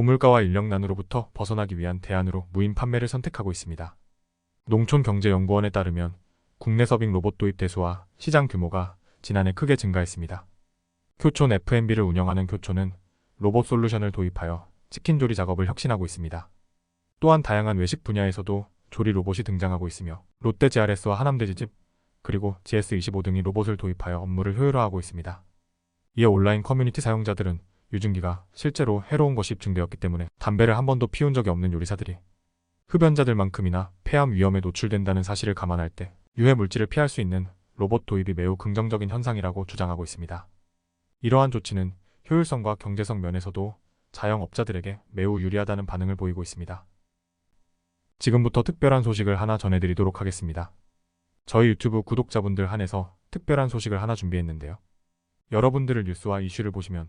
고물가와 인력난으로부터 벗어나기 위한 대안으로 무인 판매를 선택하고 있습니다. 농촌경제연구원에 따르면 국내 서빙 로봇 도입 대수와 시장 규모가 지난해 크게 증가했습니다. 교촌 F&B를 운영하는 교촌은 로봇 솔루션을 도입하여 치킨 조리 작업을 혁신하고 있습니다. 또한 다양한 외식 분야에서도 조리 로봇이 등장하고 있으며 롯데 GRS와 하남돼지집 그리고 GS25 등이 로봇을 도입하여 업무를 효율화하고 있습니다. 이에 온라인 커뮤니티 사용자들은 유증기가 실제로 해로운 것이 입증되었기 때문에 담배를 한 번도 피운 적이 없는 요리사들이 흡연자들만큼이나 폐암 위험에 노출된다는 사실을 감안할 때 유해 물질을 피할 수 있는 로봇 도입이 매우 긍정적인 현상이라고 주장하고 있습니다. 이러한 조치는 효율성과 경제성 면에서도 자영업자들에게 매우 유리하다는 반응을 보이고 있습니다. 지금부터 특별한 소식을 하나 전해드리도록 하겠습니다. 저희 유튜브 구독자분들 한해서 특별한 소식을 하나 준비했는데요. 여러분들을 뉴스와 이슈를 보시면